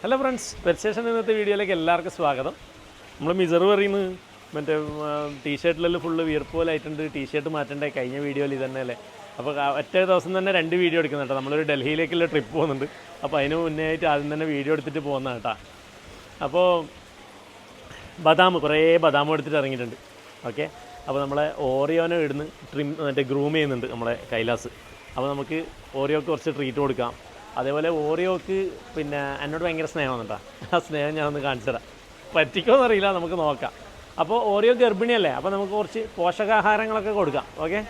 Hello friends പെർസേഷൻ ഇന്നത്തെ വീഡിയോയിലേക്ക് എല്ലാവർക്കും സ്വാഗതം. നമ്മൾ മിസർ പറയുന്നത് മറ്റേ ടീഷർട്ടിലെല്ലാം ഫുള്ള് വിയർപ്പ് പോലെ ആയിട്ടുണ്ട് ടീഷർട്ട് മാറ്റണ്ടേ കഴിഞ്ഞ വീഡിയോയിൽ ഇതന്നെ തന്നെ അല്ലേ? അപ്പോൾ ഒറ്റ ദിവസം തന്നെ രണ്ട് വീഡിയോ എടുക്കുന്നുണ്ട് നമ്മളൊരു ഡൽഹിയിലേക്കുള്ള ട്രിപ്പ് പോകുന്നുണ്ട്. അപ്പോൾ അതിന് മുന്നേ ആയിട്ട് ആദ്യം തന്നെ വീഡിയോ എടുത്തിട്ട് പോകുന്ന കേട്ടോ. അപ്പോൾ ബദാം കുറേ ബദാം എടുത്തിട്ട് ഇറങ്ങിയിട്ടുണ്ട്. ഓക്കെ? അപ്പോൾ നമ്മളെ ഓറിയോനെ ഇടുന്ന് ട്രിം മറ്റേ ഗ്രൂം ചെയ്യുന്നുണ്ട് നമ്മളെ കൈലാസ്. അപ്പോൾ നമുക്ക് ഓറിയോക്ക് കുറച്ച് ട്രീറ്റ് കൊടുക്കാം. അതേപോലെ ഓറിയോക്ക് പിന്നെ എന്നോട് ഭയങ്കര സ്നേഹമാണ് കേട്ടോ ആ സ്നേഹം ഞാൻ ഒന്ന് കാണിച്ചു തരാം പറ്റിക്കോന്ന് അറിയില്ല നമുക്ക് നോക്കാം. അപ്പോൾ ഓറിയോ ഗർഭിണിയല്ലേ അപ്പോൾ നമുക്ക് കുറച്ച് പോഷകാഹാരങ്ങളൊക്കെ കൊടുക്കാം ഓക്കെ?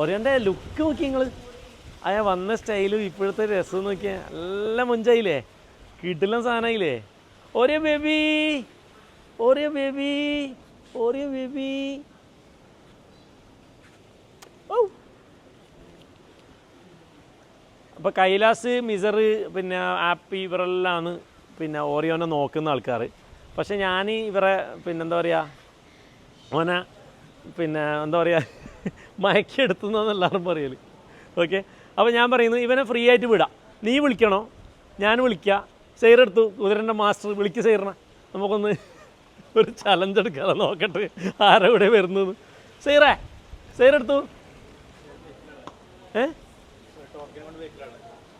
ഓറിയോന്റെ ലുക്ക് നോക്കി നിങ്ങൾ അയാൾ വന്ന സ്റ്റൈലും ഇപ്പോഴത്തെ രസം നോക്കിയാൽ നല്ല മുഞ്ചായില്ലേ? കിട്ടില്ല സാധനമായില്ലേ? Oreo baby Oreo baby Oreo baby. ഓ അപ്പോൾ കൈലാസ് മിസർ പിന്നെ ആപ്പി ഇവരെല്ലാമാണ് പിന്നെ ഓറിയോനെ നോക്കുന്ന ആൾക്കാർ പക്ഷെ ഞാൻ ഇവരെ പിന്നെ എന്താ പറയുക ഓന പിന്നെ എന്താ പറയുക എല്ലാവരും പറയൽ ഓക്കെ? അപ്പോൾ ഞാൻ പറയുന്നു ഇവനെ ഫ്രീ ആയിട്ട് വിടാം. നീ വിളിക്കണോ? ഞാൻ വിളിക്കുക സെയറെടുത്തു കുതിരന്റെ മാസ്റ്റർ വിളിക്ക് സെയറിനെ നമുക്കൊന്ന് ഒരു ചലഞ്ച് എടുക്കാതെ നോക്കട്ടെ ആരെവിടെ വരുന്നത്. സെയറേ സെയറെടുത്തു ഏ?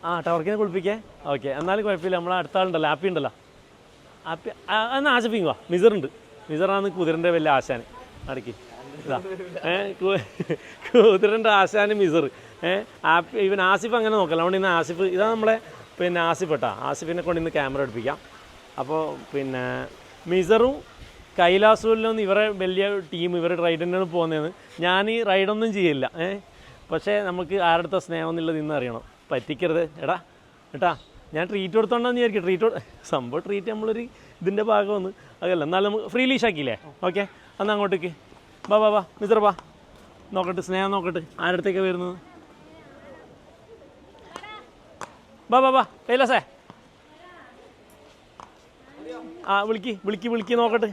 ആ ടവർക്കിനെ കുളിപ്പിക്കേ. ഓക്കെ എന്നാലും കുഴപ്പമില്ല. നമ്മളെ അടുത്ത ആളുണ്ടല്ലോ. ആപ്പി ഉണ്ടല്ലോ. ആപ്പി ആ, എന്നാ ആശപ്പിങ് വാ മിസറുണ്ട് മിസറാണ് കുതിരന്റെ വലിയ ആശാൻ അടക്കി കുതിരന്റെ ആശാന് മിസർ. ഏ ആപ്പി ഇവൻ ആസിഫ് അങ്ങനെ നോക്കല്ല. അതുകൊണ്ട് ഇന്ന് ആസിഫ് ഇതാണ് നമ്മളെ പിന്നെ ആസിഫ് കേട്ടോ. ആസിഫിനെ കൊണ്ട് ഇന്ന് ക്യാമറ എടുപ്പിക്കാം. അപ്പോൾ പിന്നെ മിസറും കൈലാസുമെല്ലാം ഇവരെ വലിയ ടീം ഇവർ റൈഡിനാണ് പോകുന്നതെന്ന്. ഞാൻ ഈ റൈഡൊന്നും ചെയ്യില്ല. ഏഹ് പക്ഷേ നമുക്ക് ആരുടെ സ്നേഹം എന്നുള്ളത് ഇന്ന് അറിയണം. പറ്റിക്കരുത്. എടാ ഏട്ടാ ഞാൻ ട്രീറ്റ് കൊടുത്തോണ്ടെന്ന് വിചാരിക്കും. ട്രീറ്റ് സംഭവം ട്രീറ്റ് നമ്മളൊരു ഇതിന്റെ ഭാഗമൊന്ന് അതല്ല എന്നാലും നമുക്ക് ഫ്രീ ലീഷ് ആക്കിയില്ലേ? ഓക്കെ എന്നാൽ അങ്ങോട്ടേക്ക്. ബാ ബാ ബാ മിസ്റ്റർ ബാ നോക്കട്ടെ സ്നേഹം നോക്കട്ടെ. ആരടുത്തേക്കാണ് വരുന്നത്? ബാ ബാ ബാ കൈലാസേ. ആ വിളിക്ക് വിളിക്ക് വിളിക്ക് നോക്കട്ടെ.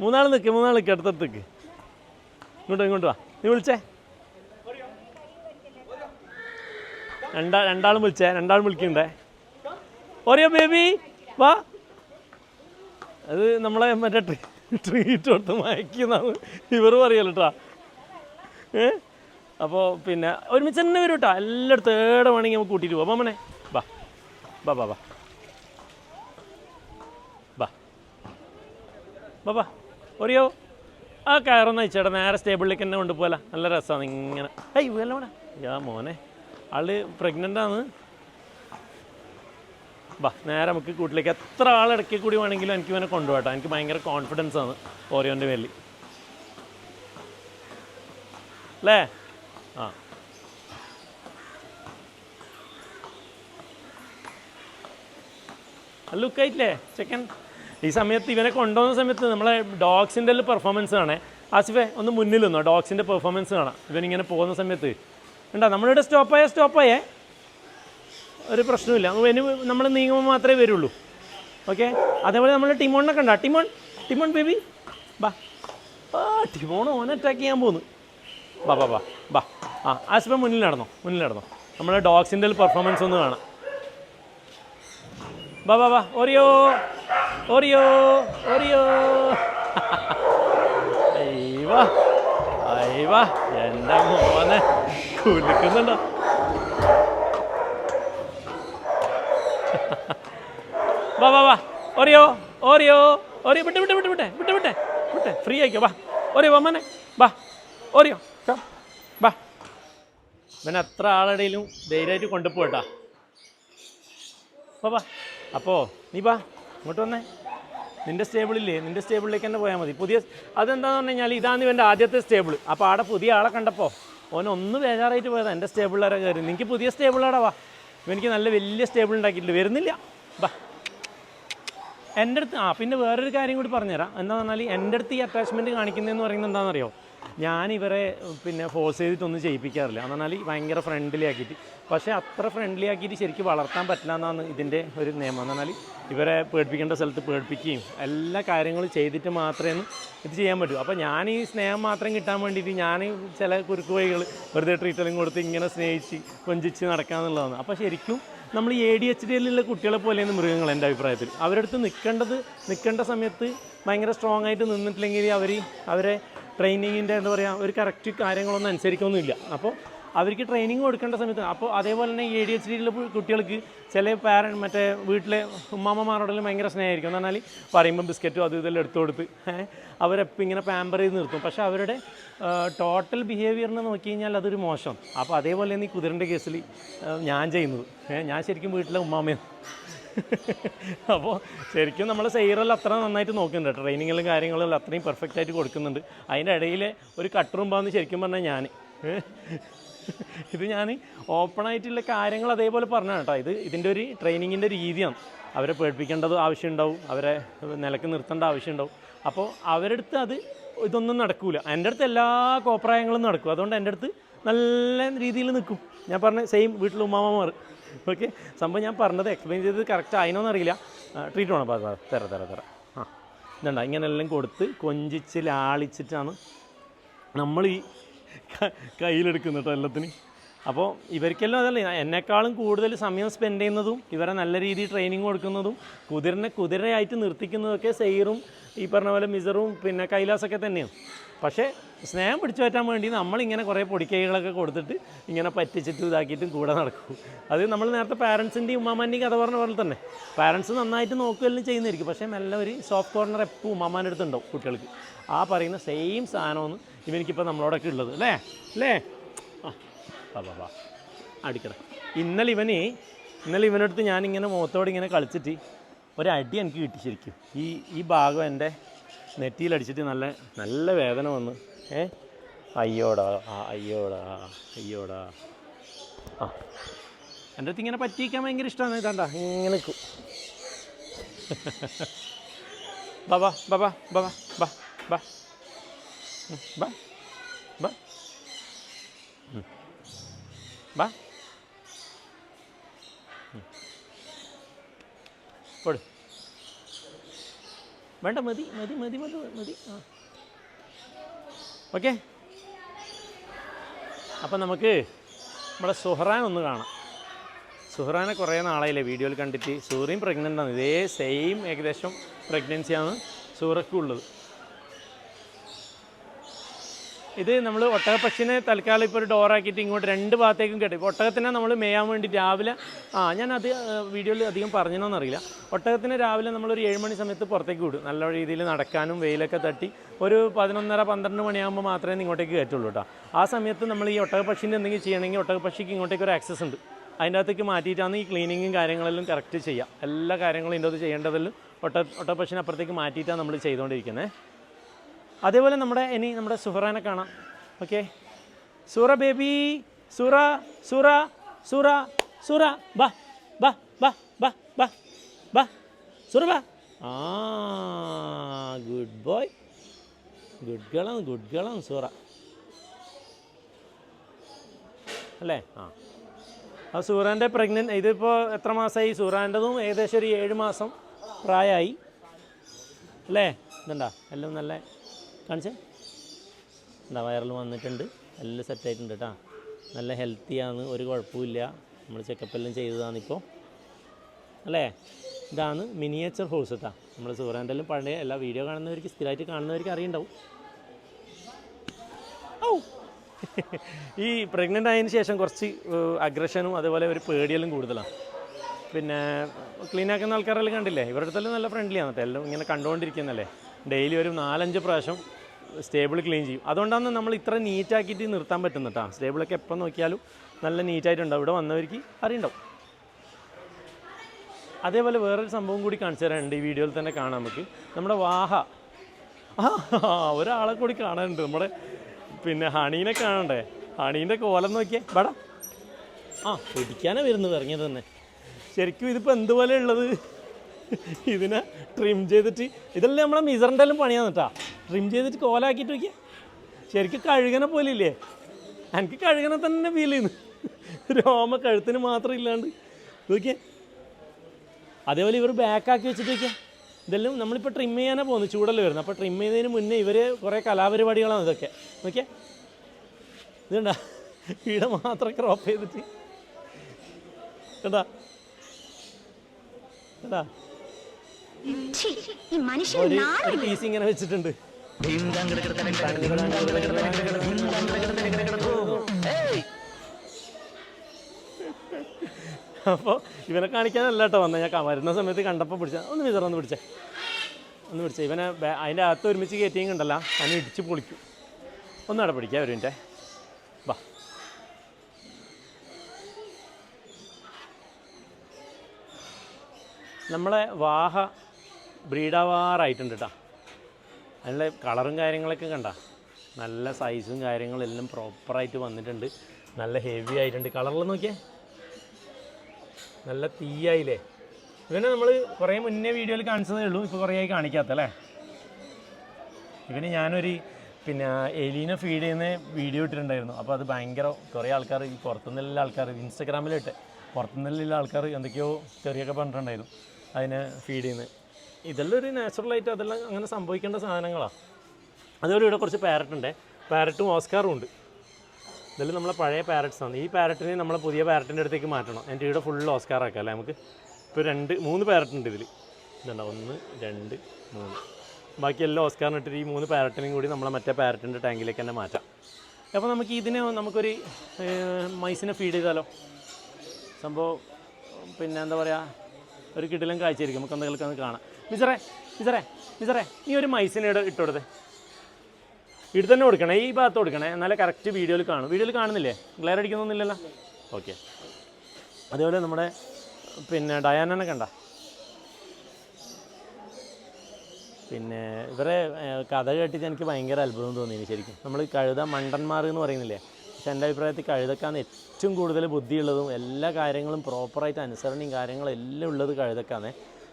മൂന്നാൾ നിൽക്ക് മൂന്നാൾ നിൽക്ക് അടുത്തടുത്തേക്ക്. ഇങ്ങോട്ട് ഇങ്ങോട്ട് വാ. നീ വിളിച്ചേ. രണ്ടാ രണ്ടാളും വിളിച്ചേ രണ്ടാളും വിളിക്കണ്ടേ? ഓറിയോ ബേബി വാ. അത് നമ്മളെ മറ്റേ ട്രീ ട്രീറ്റ് കൊടുത്ത് മയക്കുന്നതാണ് ഇവർ പറയല്ലോ കേട്ടോ ഏ? അപ്പോൾ പിന്നെ ഒരുമിച്ച് തന്നെ വരും കേട്ടോ എല്ലായിടത്തും ഏടെ വേണമെങ്കിൽ നമുക്ക് കൂട്ടിയിട്ട് പോവാം. അമ്മനെ ബാ ബാ ബാ ബാ ബാ ബാ ബാ ഒറിയോ ആ കയറൊന്ന് നേരെ സ്റ്റേബിളിലേക്ക് തന്നെ കൊണ്ടുപോകല നല്ല രസമാണ് ഇങ്ങനെ. അയ്യോ അല്ല മോനെ യാ മോനെ. ആൾ പ്രഗ്നന്റ് ആണ്. ബാ നേരെ നമുക്ക് കൂട്ടിലേക്ക്. എത്ര ആൾ ഇടയ്ക്ക് കൂടി വേണമെങ്കിലും എനിക്ക് ഇവനെ കൊണ്ടുപോകട്ടെ. എനിക്ക് ഭയങ്കര കോൺഫിഡൻസ് ആണ് ഓരോന്റെ മേലിൽ. അല്ലേ? ആ. ലുക്കായിട്ടില്ലേ ചെക്കൻ. ഈ സമയത്ത് ഇവനെ കൊണ്ടുപോകുന്ന സമയത്ത് നമ്മളെ ഡോഗ്സിന്റെ പെർഫോമൻസ് കാണേ. ആസിഫെ ഒന്ന് മുന്നിൽ നിന്നോ. ഡോഗ്സിന്റെ പെർഫോമൻസ് കാണാം. ഇവനിങ്ങനെ പോകുന്ന സമയത്ത് ഉണ്ടാ നമ്മളിവിടെ സ്റ്റോപ്പായ സ്റ്റോപ്പായേ ഒരു പ്രശ്നമില്ല ഇനി നമ്മൾ നീങ്ങുമ്പോൾ മാത്രമേ വരുള്ളൂ. ഓക്കെ അതേപോലെ നമ്മൾ ടിമോണിനൊക്കെ കണ്ട. ടിമോൺ ടിമോൺ ബേബി ബാ. ആ ടിമോൺ ഓനെ അറ്റാക്ക് ചെയ്യാൻ പോകുന്നു ബാ ബാ ബാ ബാ. ആ ആശുപത്രി മുന്നിൽ നടന്നോ മുന്നിൽ നടന്നോ. നമ്മളെ ഡോഗ്സിന്റെ പെർഫോമൻസ് ഒന്ന് കാണാം. ബാ ബാ ബാ. Oreo Oreo Oreo. അയ്യവാ അയ്യവാ എന്റെ മോനെ? കുലുക്കുന്നുണ്ടോ? വാ വാ വാ. Oreo Oreo Oreo. വിട്ട് വിട്ട് വിട്ട് വിട്ടെ വിട്ട് വിട്ടെ ഫ്രീ ആയിക്കോ. വാ. ഓറിയോ വാ മോനെ. വാ. ഓറിയോ. വാ. ഇവൻ എത്ര ആളുടെയിലും ധൈര്യമായിട്ട് കൊണ്ടുപോട്ടാ വാ വാ. അപ്പോൾ നീ വാ. ഇങ്ങോട്ട് വന്നേ. നിന്റെ സ്റ്റേബിളില്ലേ നിന്റെ സ്റ്റേബിളിലേക്ക് തന്നെ പോയാൽ മതി. പുതിയ അതെന്താന്ന് പറഞ്ഞു കഴിഞ്ഞാൽ ഇതാണ് ഇവന്റെ ആദ്യത്തെ സ്റ്റേബിൾ അപ്പോൾ ആടെ പുതിയ ആളെ കണ്ടപ്പോൾ ഓൻ ഒന്ന് ബേജാറായിട്ട് പോയതാ. എന്റെ സ്റ്റേബിളിലാരെ കയറി നിനക്ക് പുതിയ സ്റ്റേബിളാടെ വാ. എനിക്ക് നല്ല വലിയ സ്റ്റേബിൾ ഉണ്ടാക്കിയിട്ടുണ്ട്. വരുന്നില്ല. വാ. എന്റെ അടുത്ത് ആ പിന്നെ വേറൊരു കാര്യം കൂടി പറഞ്ഞുതരാം. എന്താണെന്ന് പറഞ്ഞാൽ എന്റെ അടുത്ത് ഈ അറ്റാച്ച്മെന്റ് കാണിക്കുന്നതെന്ന് പറയുന്നത് എന്താണെന്നറിയോ? ഞാൻ ഇവരെ പിന്നെ ഫോഴ്സ് ചെയ്തിട്ടൊന്നും ചെയ്യിപ്പിക്കാറില്ല. എന്ന് പറഞ്ഞാൽ ഭയങ്കര ഫ്രണ്ട്ലി ആക്കിയിട്ട്. പക്ഷേ അത്ര ഫ്രണ്ട്ലി ആക്കിയിട്ട് ശരിക്കും വളർത്താൻ പറ്റില്ല എന്നാണ് ഇതിന്റെ ഒരു നിയമം. എന്ന് പറഞ്ഞാൽ ഇവരെ പേടിപ്പിക്കേണ്ട സ്ഥലത്ത് പേടിപ്പിക്കുകയും എല്ലാ കാര്യങ്ങളും ചെയ്തിട്ട് മാത്രമേ ഇത് ചെയ്യാൻ പറ്റൂ. അപ്പോൾ ഞാൻ ഈ സ്നേഹം മാത്രം കിട്ടാൻ വേണ്ടിയിട്ട് ഞാൻ ചില കുരുക്ക് വഴികൾ വെറുതെ ട്രീറ്റെല്ലാം കൊടുത്ത് ഇങ്ങനെ സ്നേഹിച്ച് കൊഞ്ചിച്ച് നടക്കാമെന്നുള്ളതാണ് അപ്പോൾ ശരിക്കും നമ്മൾ എ ഡി എച്ച് ഡി എല്ലുള്ള കുട്ടികളെ പോലെയാണ് മൃഗങ്ങൾ എന്റെ അഭിപ്രായത്തിൽ അവരടുത്ത് നിൽക്കേണ്ടത് നിൽക്കേണ്ട സമയത്ത് ഭയങ്കര സ്ട്രോങ് ആയിട്ട് നിന്നിട്ടില്ലെങ്കിൽ അവർ അവരെ ട്രെയിനിങ്ങിന്റെ എന്താ പറയുക ഒരു കറക്റ്റ് കാര്യങ്ങളൊന്നും അനുസരിക്കൊന്നുമില്ല. അപ്പോൾ അവർക്ക് ട്രെയിനിങ് കൊടുക്കേണ്ട സമയത്ത് അപ്പോൾ അതേപോലെ തന്നെ എ ഡി എച്ച് ഡിയിലെ കുട്ടികൾക്ക് ചില പാരൻ മറ്റേ വീട്ടിലെ ഉമ്മാമ്മമാരോടെല്ലാം ഭയങ്കര സ്നേഹമായിരിക്കും. എന്ന് പറഞ്ഞാൽ പറയുമ്പോൾ ബിസ്ക്കറ്റും അതും ഇതെല്ലാം എടുത്തു കൊടുത്ത് അവരെപ്പം ഇങ്ങനെ പാമ്പർ ചെയ്ത് നിർത്തും. പക്ഷേ അവരുടെ ടോട്ടൽ ബിഹേവിയറിനെ നോക്കി കഴിഞ്ഞാൽ അതൊരു മോശം. അപ്പോൾ അതേപോലെ തന്നെ ഈ കുതിരന്റെ കേസിൽ ഞാൻ ചെയ്യുന്നത്. ഞാൻ ശരിക്കും വീട്ടിലെ ഉമ്മാമ്മയാണ് അപ്പോൾ ശരിക്കും നമ്മൾ സെയറെല്ലാം അത്ര നന്നായിട്ട് നോക്കുന്നുണ്ട് ട്രെയിനിങ്ങിലും കാര്യങ്ങളും അത്രയും പെർഫെക്റ്റ് ആയിട്ട് കൊടുക്കുന്നുണ്ട്. അതിന്റെ ഇടയിൽ ഒരു കട്ടുറുമ്പാന്ന് ശരിക്കും പറഞ്ഞാൽ ഞാൻ ഇത് ഞാൻ ഓപ്പണായിട്ടുള്ള കാര്യങ്ങൾ അതേപോലെ പറഞ്ഞാണ് കേട്ടോ. ഇത് ഇതിന്റെ ഒരു ട്രെയിനിങ്ങിന്റെ രീതിയാണ്. അവരെ പേടിപ്പിക്കേണ്ടത് ആവശ്യമുണ്ടാവും. അവരെ നിലയ്ക്ക് നിർത്തേണ്ട ആവശ്യമുണ്ടാവും. അപ്പോൾ അവരുടെ അടുത്ത് അത് ഇതൊന്നും നടക്കില്ല എന്റെ അടുത്ത് എല്ലാ കോപ്രായങ്ങളും നടക്കും. അതുകൊണ്ട് എന്റെ അടുത്ത് നല്ല രീതിയിൽ നിൽക്കും. ഞാൻ പറഞ്ഞ സെയിം വീട്ടിൽ ഉമ്മാമ്മമാർ ഓക്കെ സംഭവം ഞാൻ പറഞ്ഞത് എക്സ്പ്ലെയിൻ ചെയ്തത് കറക്റ്റ് ആയിനോന്ന് അറിയില്ല. ട്രീറ്റ് വേണം. അപ്പോൾ തര തര തര. ആ ഇതുണ്ട? ഇങ്ങനെല്ലാം കൊടുത്ത് കൊഞ്ചിച്ച് ലാളിച്ചിട്ടാണ് നമ്മൾ ഈ കയ്യിലെടുക്കുന്നത് കേട്ടോ എല്ലാത്തിന്. അപ്പോൾ ഇവർക്കെല്ലാം അതല്ല എന്നെക്കാളും കൂടുതൽ സമയം സ്പെൻഡ് ചെയ്യുന്നതും ഇവരെ നല്ല രീതിയിൽ ട്രെയിനിങ് കൊടുക്കുന്നതും കുതിരനെ കുതിരയായിട്ട് നിർത്തിക്കുന്നതൊക്കെ സെയ്റും ഈ പറഞ്ഞ പോലെ മിസറും പിന്നെ കൈലാസൊക്കെ തന്നെയാണ്. പക്ഷേ സ്നേഹം പിടിച്ചു പറ്റാൻ വേണ്ടി നമ്മളിങ്ങനെ കുറേ പൊടിക്കൈകളൊക്കെ കൊടുത്തിട്ട് ഇങ്ങനെ പറ്റിച്ചിട്ട് ഇതാക്കിയിട്ടും കൂടെ നടക്കും. അത് നമ്മൾ നേരത്തെ പാരൻസിന്റെയും ഉമ്മാമാന്റെയും കഥ പറഞ്ഞ പോലെ തന്നെ. പാരൻസ് നന്നായിട്ട് നോക്കുകയെല്ലാം ചെയ്യുന്നതായിരിക്കും. പക്ഷേ നല്ല ഒരു സോഫ്റ്റ് കോർണർ എപ്പോൾ ഉമ്മാമാന്റെ അടുത്തുണ്ടാവും കുട്ടികൾക്ക്. ആ പറയുന്ന സെയിം സാധനമാണ് ഇവനിക്കിപ്പോൾ നമ്മളോടൊക്കെ ഉള്ളത്. അല്ലേ? അല്ലേ? ആ വാ വാ അടിക്കട. ഇന്നലെ ഇവന് ഇന്നലെ ഇവനടുത്ത് ഞാനിങ്ങനെ മുഖത്തോടെ ഇങ്ങനെ കളിച്ചിട്ട് ഒരടി എനിക്ക് കിട്ടി ശരിക്കും. ഈ ഈ ഭാഗം എന്റെ നെറ്റിയിലടിച്ചിട്ട് നല്ല നല്ല വേദന വന്ന് ഏ? അയ്യോടാ ആ അയ്യോടാ അയ്യോടാ. ആ. എന്റെ അടുത്ത് ഇങ്ങനെ പറ്റിയിക്കാൻ ഭയങ്കര ഇഷ്ടമാണ് ഇതാണ്ട ഇങ്ങനെ നിൽക്കും. ബാബാ ബാബാ ബാബാ ബാ ബാ ബാ ബാ ബാ. വേണ്ട മതി മതി മതി മതി മതി. ആ. ഓക്കെ. അപ്പം നമുക്ക് നമ്മുടെ സുഹറാൻ ഒന്ന് കാണാം. സുഹറാനെ കുറേ നാളായില്ലേ വീഡിയോയിൽ കണ്ടിട്ട്. സൂറിയും പ്രഗ്നന്റ് ആണ്. ഇതേ സെയിം ഏകദേശം പ്രഗ്നൻസിയാണ് സൂറയ്ക്കും ഉള്ളത് ഇത് നമ്മൾ ഒട്ടകപ്പക്ഷിനെ തൽക്കാലം ഇപ്പോൾ ഒരു ഡോറാക്കിയിട്ട് ഇങ്ങോട്ട് രണ്ട് ഭാഗത്തേക്കും കെട്ടി. ഇപ്പോൾ ഒട്ടകത്തിനെ നമ്മൾ മേയാൻ വേണ്ടി രാവിലെ ആ ഞാൻ അത് വീഡിയോയിൽ അധികം പറഞ്ഞോന്നറിയില്ല ഒട്ടകത്തിനെ രാവിലെ നമ്മളൊരു ഏഴ് മണി സമയത്ത് പുറത്തേക്ക് വിടും. നല്ല രീതിയിൽ നടക്കാനും വെയിലൊക്കെ തട്ടി ഒരു പതിനൊന്നര പന്ത്രണ്ട് മണിയാകുമ്പോൾ മാത്രമേ ഇങ്ങോട്ടേക്ക് കയറ്റുള്ളൂ കേട്ടോ. ആ സമയത്ത് നമ്മൾ ഈ ഒട്ടകപ്പക്ഷിന്റെ എന്തെങ്കിലും ചെയ്യണമെങ്കിൽ ഒട്ടകപ്പക്ഷിക്ക് ഇങ്ങോട്ടേക്ക് ഒരു ആക്സസ് ഉണ്ട്. അതിന്റെ അകത്തേക്ക് മാറ്റിയിട്ടാണ് ഈ ക്ലീനിങ്ങും കാര്യങ്ങളെല്ലാം കറക്റ്റ് ചെയ്യുക എല്ലാ കാര്യങ്ങളും ഇതിന്റെ അത് ചെയ്യേണ്ടതെല്ലാം ഒട്ട ഒട്ടകപ്പക്ഷിനെ അപ്പുറത്തേക്ക് മാറ്റിയിട്ടാണ് നമ്മൾ ചെയ്തുകൊണ്ടിരിക്കുന്നത് അതേപോലെ നമ്മുടെ ഇനി നമ്മുടെ സുഹറാനെ കാണാം. ഓക്കെ സൂറ ബേബി സൂറ സൂറ സൂറ സൂറ ബാ ബാ ബാ ബാ ബാ ബാ. സൂറ ബാ. ആ ഗുഡ് ബോയ് ഗുഡ് ഗേളാണ് ഗുഡ് ഗേളാണ് സൂറ. അല്ലേ? ആ. ആ സൂറാന്റെ പ്രഗ്നന്റ് ഇതിപ്പോൾ എത്ര മാസമായി സൂറാന്റെതും ഏകദേശം ഒരു ഏഴ് മാസം പ്രായമായി അല്ലേ? ഇതുണ്ടാ? എല്ലാം നല്ല കാണിച്ചേ? എന്താ വയറിൽ വന്നിട്ടുണ്ട്. എല്ലാം സെറ്റായിട്ടുണ്ട് കേട്ടോ നല്ല ഹെൽത്തിയാണ് ഒരു കുഴപ്പമില്ല നമ്മൾ ചെക്കപ്പ് എല്ലാം ചെയ്തതാണിപ്പോൾ അല്ലേ? ഇതാണ് മിനിയേച്ചർ ഹോഴ്സ് കേട്ടോ നമ്മൾ സൂറാന്റെ എല്ലാം പഴയ എല്ലാ വീഡിയോ കാണുന്നവർക്ക് സ്ഥിരമായിട്ട് കാണുന്നവർക്ക് അറിയണ്ടാവും. ഔ! ഈ പ്രഗ്നന്റ് ആയതിനു ശേഷം കുറച്ച് അഗ്രഷനും അതുപോലെ ഒരു പേടിയെല്ലാം കൂടുതലാണ് പിന്നെ ക്ലീൻ ആക്കുന്ന ആൾക്കാരെല്ലാം കണ്ടില്ലേ? ഇവരുടെ അടുത്തെല്ലാം നല്ല ഫ്രണ്ട്ലിയാണ് എല്ലാം ഇങ്ങനെ കണ്ടുകൊണ്ടിരിക്കുന്നല്ലേ ഡെയിലി ഒരു നാലഞ്ച് പ്രാവശ്യം സ്റ്റേബിൾ ക്ലീൻ ചെയ്യും. അതുകൊണ്ടാണ് നമ്മൾ ഇത്ര നീറ്റാക്കിയിട്ട് നിർത്താൻ പറ്റുന്നത് കേട്ടോ സ്റ്റേബിളൊക്കെ എപ്പോൾ നോക്കിയാലും നല്ല നീറ്റായിട്ടുണ്ടാവും ഇവിടെ വന്നവർക്ക് അറിയണ്ടാവും. അതേപോലെ വേറൊരു സംഭവം കൂടി കാണിച്ചു തരാനുണ്ട്. ഈ വീഡിയോയിൽ തന്നെ കാണാം നമുക്ക്. നമ്മുടെ വാഹ. ഒരാളെ കൂടി കാണാനുണ്ട്. നമ്മുടെ പിന്നെ ഹണീനെ കാണണ്ടേ? ഹണീന്റെ കോലം നോക്കിയേ. ബടാ ആ പിടിക്കാനാണ് വരുന്നത്. ഇറങ്ങിയത് തന്നെ. ശരിക്കും ഇതിപ്പോൾ എന്തുപോലെ ഉള്ളത്? ഇതിനെ ട്രിം ചെയ്തിട്ട് ഇതെല്ലാം നമ്മളെ മിസറിന്റെ എല്ലാം പണിയാന്ന് കേട്ടാ ട്രിം ചെയ്തിട്ട് കോലാക്കിയിട്ട് വയ്ക്കുക ശരിക്കും കഴുകനെ പോലെ ഇല്ലേ എനിക്ക് കഴുകനെ തന്നെ ഫീൽ ചെയ്യുന്നു. രോമ കഴുത്തിന് മാത്രം ഇല്ലാണ്ട്. നോക്കിയേ. അതേപോലെ ഇവർ ബാക്കാക്കി വെച്ചിട്ട് വയ്ക്കുക ഇതെല്ലാം നമ്മളിപ്പോൾ ട്രിം ചെയ്യാനാണ് പോകുന്നത് ചൂടൽ വരുന്നത് അപ്പോൾ ട്രിം ചെയ്യുന്നതിന് മുന്നേ ഇവർ കുറേ കലാപരിപാടികളാണ് ഇതൊക്കെ. നോക്കിയേ. ഇതുണ്ടാ? ഇവിടെ മാത്രം ക്രോപ്പ് ചെയ്തിട്ട്. കണ്ടാ? ഛീ, ഈ മനുഷ്യൻ ഒരു നാളെ ഒരു പീസ് ഇങ്ങനെ വെച്ചിട്ടുണ്ട്. അപ്പോൾ ഇവനെ കാണിക്കാനല്ല കേട്ടോ വന്നത് ഞാൻ വരുന്ന സമയത്ത് കണ്ടപ്പോൾ പിടിച്ച. ഒന്ന് വിതറ ഒന്ന് പിടിച്ചേ. ഒന്ന് പിടിച്ചേ. ഇവനെ അതിന്റെ അതിന്റെ അകത്ത് ഒരുമിച്ച് കയറ്റിയും കണ്ടല്ല അതിനെ ഇടിച്ച് പൊളിക്കും. ഒന്ന് അവിടെ പിടിക്കാം ഒരു മിനിറ്റേ. വാ. നമ്മളെ വാഹ ബ്രീഡാവാറായിട്ടുണ്ട് കേട്ടോ നല്ല കളറും കാര്യങ്ങളൊക്കെ കണ്ട. നല്ല സൈസും കാര്യങ്ങളെല്ലാം പ്രോപ്പറായിട്ട് വന്നിട്ടുണ്ട്. നല്ല ഹെവി ആയിട്ടുണ്ട്. കളറിൽ നോക്കിയേ. നല്ല തീയായില്ലേ? ഇവനെ നമ്മൾ കുറേ മുന്നേ വീഡിയോയിൽ കാണിച്ചതേ ഉള്ളൂ. ഇപ്പോൾ കുറേ ആയി കാണിക്കാത്ത അല്ലേ? ഇവന് ഞാനൊരു പിന്നെ എലീനെ ഫീഡ് ചെയ്യുന്ന വീഡിയോ ഇട്ടിട്ടുണ്ടായിരുന്നു. അപ്പോൾ അത് ഭയങ്കര കുറേ ആൾക്കാർ ഈ പുറത്തുനിന്നുള്ള ആൾക്കാർ ഇൻസ്റ്റഗ്രാമിലിട്ട് പുറത്തുനിന്നുള്ള ആൾക്കാർ എന്തൊക്കെയോ ചെറിയൊക്കെ പറഞ്ഞിട്ടുണ്ടായിരുന്നു. അതിനെ ഫീഡ് ചെയ്യുന്നത്. ഇതെല്ലാം ഒരു നാച്ചുറലായിട്ട് അതെല്ലാം അങ്ങനെ സംഭവിക്കേണ്ട സാധനങ്ങളാണ് അതുപോലെ ഇവിടെ കുറച്ച് പാരറ്റ് ഉണ്ട്. പാരറ്റും ഓസ്കാറും ഉണ്ട്. ഇതെല്ലാം നമ്മളെ പഴയ പാരറ്റ്സ് ആണ്. ഈ പാരറ്റിനെ നമ്മളെ പുതിയ പാരറ്റിന്റെ അടുത്തേക്ക് മാറ്റണം. എന്റെ ഇവിടെ ഫുൾ ഓസ്കാർ ആക്കാം അല്ലേ നമുക്ക്? ഇപ്പോൾ രണ്ട് മൂന്ന് പാരറ്റ് ഉണ്ട് ഇതിൽ ഇതുണ്ടോ? ഒന്ന് രണ്ട് മൂന്ന്. ബാക്കി എല്ലാം ഓസ്കാറിന് ഇട്ടിട്ട് ഈ മൂന്ന് പാരറ്റിനെയും കൂടി നമ്മളെ മറ്റേ പാരറ്റിന്റെ ടാങ്കിലേക്ക് തന്നെ മാറ്റാം. അപ്പോൾ നമുക്ക് ഇതിനെ നമുക്കൊരു മൈസിനെ ഫീഡ് ചെയ്താലോ? സംഭവം പിന്നെ എന്താ പറയുക ഒരു കിടിലം കാഴ്ചയായിരിക്കും. നമുക്ക് എന്തെങ്കിലും കാണാം. മിസറേ മിസറേ മിസറേ നീ ഒരു മൈസിനെ ഇട ഇട്ട് കൊടുത്തേ. ഇട്ട് തന്നെ കൊടുക്കണേ ഈ ഭാഗത്ത് കൊടുക്കണേ. എന്നാലേ കറക്റ്റ് വീഡിയോയിൽ കാണും. വീഡിയോയിൽ കാണുന്നില്ലേ? ഗ്ലെയർ അടിക്കുന്നൊന്നുമില്ലല്ലോ ഓക്കെ അതേപോലെ നമ്മുടെ പിന്നെ ഡയാനനെ കണ്ട. പിന്നെ ഇവരെ കഥ കേട്ടിട്ട് എനിക്ക് ഭയങ്കര അത്ഭുതം തോന്നിയിന് ശരിക്കും. നമ്മൾ കഴുത മണ്ടന്മാർ എന്ന് പറയുന്നില്ലേ? പക്ഷെ എന്റെ അഭിപ്രായത്തിൽ കഴുതക്കാണ് ഏറ്റവും കൂടുതൽ ബുദ്ധിയുള്ളതും എല്ലാ കാര്യങ്ങളും പ്രോപ്പറായിട്ട് അനുസരണയും കാര്യങ്ങളും എല്ലാം ഉള്ളത് കഴുതക്കാണ്.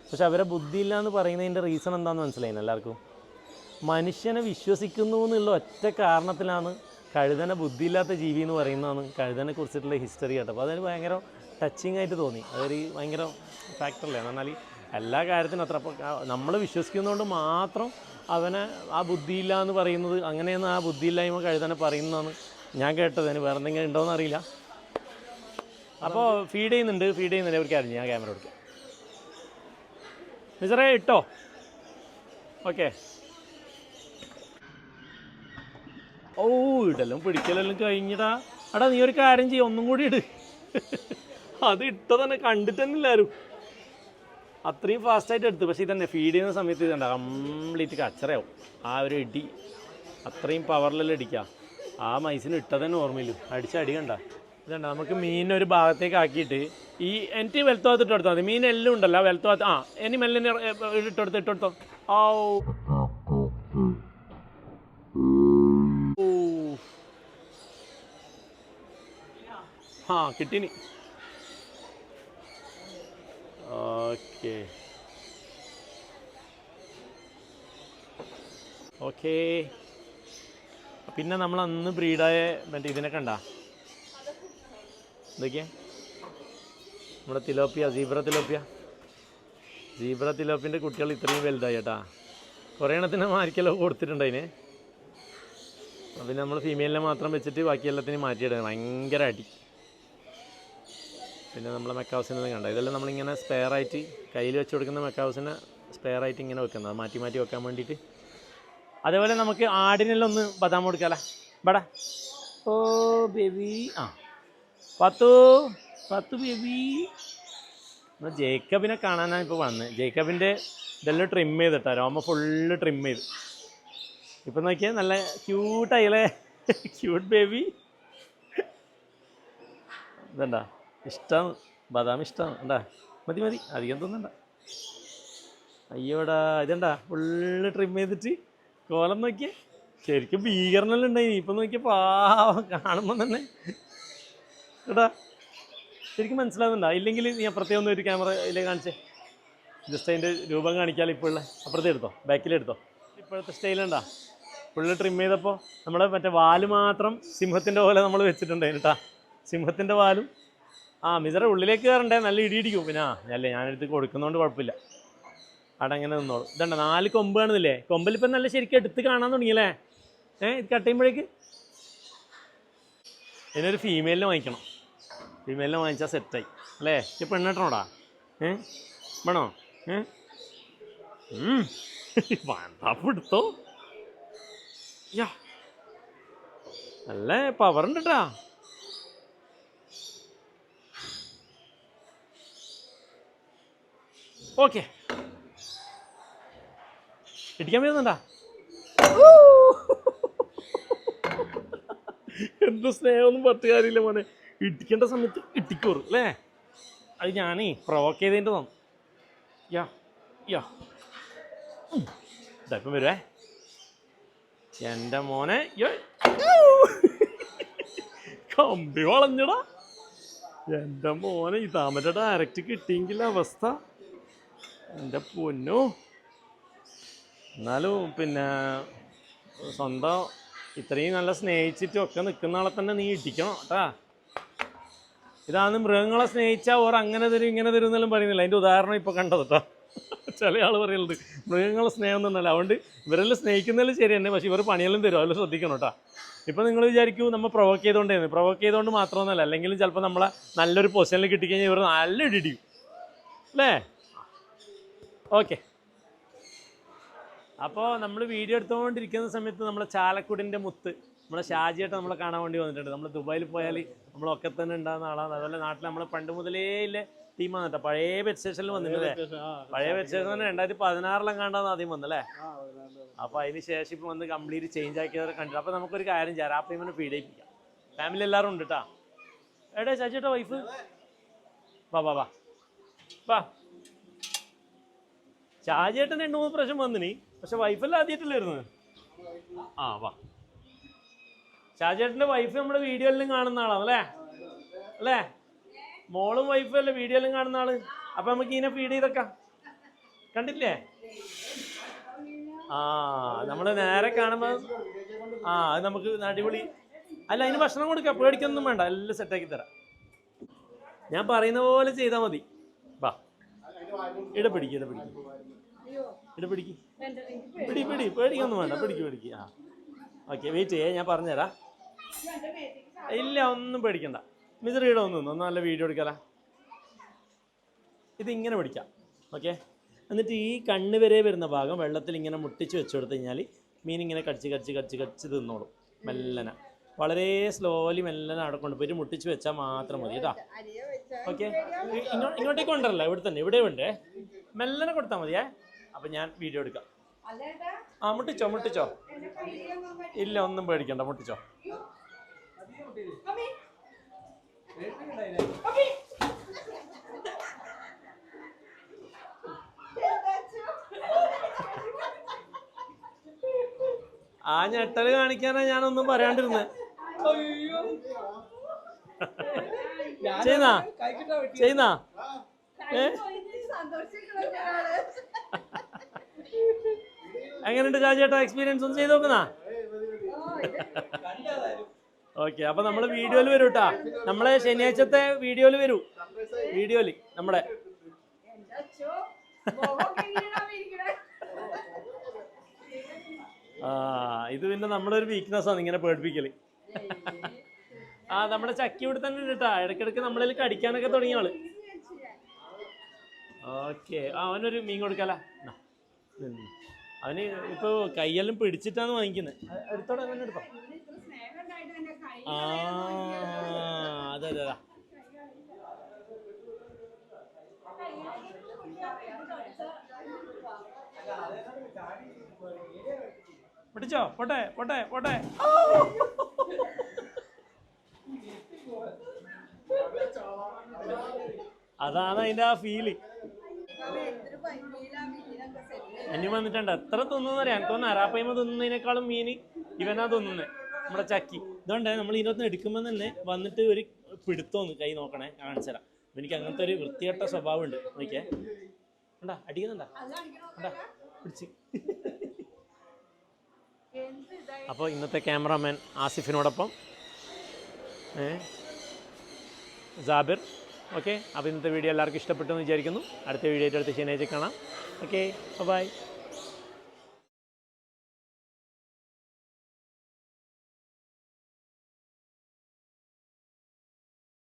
പക്ഷെ അവരെ ബുദ്ധിയില്ല എന്ന് പറയുന്നതിന്റെ റീസൺ എന്താണെന്ന് മനസ്സിലായിന് എല്ലാവർക്കും? മനുഷ്യനെ വിശ്വസിക്കുന്നു എന്നുള്ള ഒറ്റ കാരണത്തിലാണ് കഴുതനെ ബുദ്ധിയില്ലാത്ത ജീവി എന്ന് പറയുന്നതാണ് കഴുതനെ കുറിച്ചിട്ടുള്ള ഹിസ്റ്ററി കേട്ടോ. അപ്പോൾ അതൊരു ഭയങ്കര ടച്ചിങ് ആയിട്ട് തോന്നി. അതൊരു ഭയങ്കര ഫാക്ടറല്ലേ എന്നാൽ എല്ലാ കാര്യത്തിനും അത്ര അപ്പോൾ നമ്മൾ വിശ്വസിക്കുന്നതുകൊണ്ട് മാത്രം അവനെ ആ ബുദ്ധിയില്ല എന്ന് പറയുന്നത് അങ്ങനെയൊന്നും ആ ബുദ്ധിയില്ലായ്മ കഴുതനെ പറയുന്നതാണ് ഞാൻ കേട്ടത്. അതിന് വേറെ എന്തെങ്കിലും അറിയില്ല. അപ്പോൾ ഫീഡ് ചെയ്യുന്നുണ്ട് ഫീഡ് ചെയ്യുന്നുണ്ട്. അവർക്ക് അറിഞ്ഞു ഞാൻ ക്യാമറ കൊടുക്കാം മിസറേ ഇട്ടോ? ഓക്കെ. ഓ ഇടലും പിടിക്കലെല്ലാം കഴിഞ്ഞിടാ. എടാ നീ ഒരു കാര്യം ചെയ്യ ഒന്നും കൂടി ഇട്. അത് ഇട്ട തന്നെ കണ്ടിട്ട് തന്നെ എല്ലാവരും അത്രയും ഫാസ്റ്റായിട്ട് എടുത്തു. പക്ഷേ ഇതന്നെ ഫീഡ് ചെയ്യുന്ന സമയത്ത് ഇതുണ്ട്? കംപ്ലീറ്റ് കച്ചറയാവും. ആ ഒരു ഇടി. അത്രയും പവറിലെല്ലാം ഇടിക്കുക ആ മൈസിന് ഇട്ടതന്നെ ഓർമ്മയില്ല. അടിച്ച അടി കണ്ട. ഇതുണ്ട്? നമുക്ക് മീൻ ഒരു ഭാഗത്തേക്ക് ആക്കിയിട്ട് ഈ എനിക്ക് വെലത്ത് ഭാഗത്ത് ഇട്ടെടുത്താൽ മതി മീൻ എല്ലാം ഉണ്ടല്ലോ ആ ഭാഗത്ത് ആ ഇനി ഇട്ട് ഇട്ടെടുത്തോ ആ ഓ ആ കിട്ടിനി. ഓക്കെ. ഓക്കേ. പിന്നെ നമ്മൾ അന്ന് ബ്രീഡായ മറ്റേ ഇതിനെ കണ്ട? എന്തൊക്കെയാ? നമ്മുടെ തിലോപ്പിയ സീബ്ര തിലോപ്പിയ. സീബ്ര തിലോപ്പിന്റെ കുട്ടികൾ ഇത്രയും വലുതായി കേട്ടാ. കുറേ എണ്ണത്തിന് മാരിക്കലോ കൊടുത്തിട്ടുണ്ട് അതിന് അപ്പം നമ്മൾ ഫീമെയിലിനെ മാത്രം വെച്ചിട്ട് ബാക്കി എല്ലാത്തിനും മാറ്റിയിടുക. ഭയങ്കര അടി. പിന്നെ നമ്മളെ മെക്കാവസിനെ കണ്ട? ഇതെല്ലാം നമ്മളിങ്ങനെ സ്പെയർ ആയിട്ട് കയ്യിൽ വെച്ച് കൊടുക്കുന്ന മെക്കാവസിനെ സ്പെയർ ആയിട്ട് ഇങ്ങനെ വെക്കുന്നത്. മാറ്റി മാറ്റി വെക്കാൻ വേണ്ടിയിട്ട്. അതേപോലെ നമുക്ക് ആടിനെല്ലാം ഒന്ന് ബദാം കൊടുക്കാല. ബടാ. Oh baby. ആ. പത്തു പത്തു ബേബി. ജേക്കബിനെ കാണാനാണ് ഇപ്പോൾ വന്നത് ജേക്കബിന്റെ ഇതെല്ലാം ട്രിം ചെയ്തിട്ടാ. രോമ ഫുള്ള് ട്രിം ചെയ്ത്. ഇപ്പം നോക്കിയാൽ നല്ല ക്യൂട്ടായില്ലേ ക്യൂട്ട് ബേബി ഇതണ്ടാ ഇഷ്ടം ബദാം ഇഷ്ടം ഉണ്ടാ മതി മതി. അധികം തോന്നണ്ട. അയ്യോടാ ഇതണ്ടാ ഫുള്ള് ട്രിം ചെയ്തിട്ട് കോലം നോക്കിയേ. ശരിക്കും ഭീകരനെല്ലാം ഉണ്ടായി ഇപ്പം നോക്കിയപ്പോൾ പാവം കാണുമ്പോൾ തന്നെ. എടാ ശരിക്കും മനസ്സിലാവുന്നുണ്ടോ? ഇല്ലെങ്കിൽ ഞാൻ പ്രത്യേകം ഒന്ന് ഒരു ക്യാമറ ഇല്ലേ കാണിച്ചേ. ജസ്റ്റ് അതിന്റെ രൂപം കാണിക്കാൽ ഇപ്പോൾ ഉള്ള അപ്പുറത്തെ എടുത്തോ ബാക്കിലെടുത്തോ ഇപ്പോഴത്തെ സ്റ്റൈലുണ്ടാ ഫുള്ള് ട്രിം ചെയ്തപ്പോൾ നമ്മുടെ മറ്റേ വാൽ മാത്രം സിംഹത്തിന്റെ പോലെ നമ്മൾ വെച്ചിട്ടുണ്ട് കേട്ടാ. സിംഹത്തിന്റെ വാലും. ആ മിസറ ഉള്ളിലേക്ക് കയറണ്ടേ? നല്ല ഇടിയിടിക്കും പിന്നെ ആ അല്ലേ ഞാനെടുത്ത് കൊടുക്കുന്നതുകൊണ്ട് കുഴപ്പമില്ല. അവിടെ അങ്ങനെ നിന്നോളൂ ഇതണ്ട നാല് കൊമ്പ് കാണുന്നില്ലേ? കൊമ്പിൽ ഇപ്പം നല്ല ശരിക്കും എടുത്ത് കാണാൻ തുടങ്ങിയല്ലേ? ഏഹ് ഇത് കട്ട് ചെയ്യുമ്പോഴേക്ക്? ഇതിനൊരു ഫീമെയിലിനെ വാങ്ങിക്കണം. ഫീമെയിലിനെ വാങ്ങിച്ചാൽ സെറ്റായി അല്ലേ? ഈ പെണ്ണിട്ടണോടാ ഏ? വേണോ? ഏ? ഉം. യാ. അല്ലേ പവർ ഉണ്ട് കേട്ടാ ഓക്കെ. ഇടിക്കാൻ വരുന്നുണ്ടാ? എന്ത് സ്നേഹമൊന്നും പറ്റുകാരില്ല മോനെ. ഇടിക്കേണ്ട സമയത്ത് ഇട്ടിക്കോറ് അല്ലേ? അത് ഞാനേ പ്രൊവോക്ക് ചെയ്തതിന്റെ തോന്നും യാ യാ. ഇതായിപ്പം വരുവേ. എന്റെ മോനെ. കമ്പി വളഞ്ഞടാ. എന്റെ മോനെ താമര ഡയറക്റ്റ് കിട്ടിയെങ്കിൽ അവസ്ഥ. എന്റെ പൊന്നു. എന്നാലും പിന്നെ സ്വന്തം ഇത്രയും നല്ല സ്നേഹിച്ചിട്ടും ഒക്കെ നിൽക്കുന്ന ആളെ തന്നെ നീ ഇടിക്കണം കേട്ടാ. ഇതാണ് മൃഗങ്ങളെ സ്നേഹിച്ചാൽ ഓർ അങ്ങനെ തരും ഇങ്ങനെ തരും എന്നെല്ലാം പറയുന്നില്ല. അതിന്റെ ഉദാഹരണം ഇപ്പോൾ കണ്ടത് കേട്ടോ ചില ആൾ പറയുന്നത് മൃഗങ്ങളെ സ്നേഹം എന്നല്ല അതുകൊണ്ട് ഇവരെല്ലാം സ്നേഹിക്കുന്നതിൽ ശരി തന്നെ പക്ഷേ ഇവർ പണിയെല്ലാം തരും. അതിൽ ശ്രദ്ധിക്കണം കേട്ടോ ഇപ്പം നിങ്ങൾ വിചാരിക്കൂ നമ്മൾ പ്രൊവോക്ക് ചെയ്തുകൊണ്ടേന്ന് പ്രൊവോക്ക് ചെയ്തുകൊണ്ട് മാത്രമൊന്നുമല്ല അല്ലെങ്കിൽ ചിലപ്പോൾ നമ്മളെ നല്ലൊരു പൊസിഷനിൽ കിട്ടിക്കഴിഞ്ഞാൽ ഇവർ നല്ല ഇടിയും അല്ലേ? ഓക്കെ. അപ്പോൾ നമ്മൾ വീഡിയോ എടുത്തുകൊണ്ടിരിക്കുന്ന സമയത്ത് നമ്മളെ ചാലക്കുടിന്റെ മുത്ത്. നമ്മളെ ഷാജിയായിട്ട് നമ്മളെ കാണാൻ വേണ്ടി വന്നിട്ടുണ്ട്. നമ്മൾ ദുബായിൽ പോയാൽ നമ്മളൊക്കെ തന്നെ ഉണ്ടാകുന്ന ആളാണ്. അതുപോലെ നാട്ടിൽ നമ്മളെ പണ്ട് മുതലേ ഇല്ല ടീമാണ് കേട്ടോ പഴയ ബെറ്റ് സ്റ്റേഷനിൽ വന്നിട്ടില്ലേ പഴയ ബെറ്റ് സ്റ്റേഷൻ തന്നെ രണ്ടായിരത്തി പതിനാറിലും കണ്ടാന്ന് ആദ്യം വന്നല്ലേ അപ്പൊ അതിന് ശേഷം ഇപ്പൊ വന്ന് കംപ്ലീറ്റ് ചേഞ്ച് ആക്കിയവരെ കണ്ടു അപ്പൊ നമുക്കൊരു കാര്യം ചെയ്യാം. ആ പേയ്മെന്റ് പീഡിപ്പിക്കാം. ഫാമിലി എല്ലാവരും ഉണ്ട് കേട്ടോ എടേ ചാച്ചിയുടെ വൈഫ് വാ വാ വാ. വാ. ഷാജിയേട്ടൻ രണ്ടു മൂന്ന് പ്രാവശ്യം വന്നിനി. പക്ഷെ വൈഫല്ല ആദ്യമായിട്ടല്ലായിരുന്നു ആ വാ. ഷാജിയേട്ടന്റെ വൈഫ് നമ്മുടെ വീഡിയോയിലും കാണുന്ന ആളാണ് അല്ലേ? അല്ലേ? മോളും വൈഫും അല്ലേ വീഡിയോയിലും കാണുന്ന ആൾ? അപ്പൊ നമുക്ക് ഇതിനെ ഫീഡ് ചെയ്തേക്കാം. കണ്ടില്ലേ? ആ നമ്മൾ നേരെ കാണുമ്പോ ആ അത് നമുക്ക് അടിപൊളി. അല്ല അതിന് ഭക്ഷണം കൊടുക്കാം. പേടിക്കൊന്നും വേണ്ട. എല്ലാം സെറ്റാക്കി തരാം. ഞാൻ പറയുന്ന പോലെ ചെയ്താ മതി. വാ. ഇട പിടിക്ക് ഇട പിടിക്ക്. ഇട പിടിക്ക്. പിടി പിടി. പേടിക്കൊന്നും വേണ്ട. പിടിക്ക് പിടിക്ക്. ആ. ഓക്കെ വെയിറ്റ് ചെയ്യേ. ഞാൻ പറഞ്ഞുതരാം. ഇല്ല ഒന്നും പേടിക്കണ്ട. മിസ് റീഡ് ഒന്നും ഒന്നും നല്ല വീഡിയോ എടുക്കാല. ഇത് ഇങ്ങനെ പിടിക്കാം ഓക്കെ? എന്നിട്ട് ഈ കണ്ണ് വരെ വരുന്ന ഭാഗം വെള്ളത്തിൽ ഇങ്ങനെ മുട്ടിച്ച് വെച്ചു കൊടുത്തു കഴിഞ്ഞാൽ മീൻ ഇങ്ങനെ കടിച്ച് കടിച്ച് കടിച്ച് കടിച്ച് തിന്നോളും മെല്ലനെ. വളരെ സ്ലോലി മെല്ലനെ അവിടെ കൊണ്ടുപോയിട്ട് മുട്ടിച്ച് വെച്ചാൽ മാത്രം മതി കേട്ടോ? ഓക്കെ? ഇങ്ങോട്ടേക്ക് കൊണ്ടല്ലോ ഇവിടെ തന്നെ ഇവിടെ ഉണ്ട്. മെല്ലനെ കൊടുത്താൽ മതിയേ? അപ്പം ഞാൻ വീഡിയോ എടുക്കാം. ആ മുട്ടിച്ചോ മുട്ടിച്ചോ? ഇല്ല ഒന്നും പേടിക്കണ്ട മുട്ടിച്ചോ? ആ ഞെട്ടൽ കാണിക്കാനാ ഞാനൊന്നും പറയാണ്ടിരുന്നത് ചെയ്യുന്നാ ചെയ്യുന്നാ ഏ? എങ്ങനെയുണ്ട് ചാച്ചേട്ടാ എക്സ്പീരിയൻസ് ഒന്ന് ചെയ്ത് നോക്കുന്നാ? ഓക്കെ അപ്പൊ നമ്മൾ വീഡിയോയിൽ വരൂ കേട്ടാ നമ്മളെ ശനിയാഴ്ചത്തെ വീഡിയോയിൽ വരൂ. വീഡിയോയിൽ നമ്മുടെ. ആ ഇത് പിന്നെ നമ്മുടെ ഒരു വീക്ക്നെസ് ആണ് ഇങ്ങനെ പേടിപ്പിക്കൽ. ആ നമ്മുടെ ചക്കി ഇവിടെ തന്നെ ഉണ്ട് കേട്ടാ ഇടയ്ക്കിടയ്ക്ക് നമ്മളിൽ കടിക്കാനൊക്കെ തുടങ്ങിയ ആൾ. ഓക്കെ അവനൊരു മീൻ കൊടുക്കാല. അവന് ഇപ്പൊ കയ്യെല്ലാം പിടിച്ചിട്ടാണ് വാങ്ങിക്കുന്നത് എടുത്തോടെ അവനെ എടുത്തോ. ആ അതെ അതെ അതെ. പിടിച്ചോ? പോട്ടെ പോട്ടെ പോട്ടെ. അതാണ് അതിന്റെ ആ ഫീൽ എന്നെ വന്നിട്ടുണ്ട്. എത്ര തിന്നുന്നറിയാം? എനിക്ക് തോന്നുന്നു അരാപ്പയ്മ തിന്നുന്നതിനേക്കാളും മീൻ ഇവനാ തിന്നുന്നത് നമ്മുടെ ചക്കി. ഇതുകൊണ്ട് നമ്മൾ ഇതിനകത്ത് എടുക്കുമ്പോൾ തന്നെ വന്നിട്ട് ഒരു പിടുത്തോന്ന് കൈ നോക്കണേ കാണിച്ചു തരാം. എനിക്ക് അങ്ങനത്തെ ഒരു വൃത്തികെട്ട സ്വഭാവം ഉണ്ട് നോക്കിയേ. ഉണ്ടാ അടിക്കുന്നുണ്ടാ? ഉണ്ടാ പിടിച്ച്. അപ്പോൾ ഇന്നത്തെ ക്യാമറാമാൻ ആസിഫിനോടൊപ്പം ജാബിർ. ഓക്കെ? അപ്പോൾ ഇന്നത്തെ വീഡിയോ എല്ലാവർക്കും ഇഷ്ടപ്പെട്ടു എന്ന് വിചാരിക്കുന്നു. അടുത്ത വീഡിയോ അടുത്ത ശനിയാഴ്ച കാണാം. ഓക്കെ? ബൈ.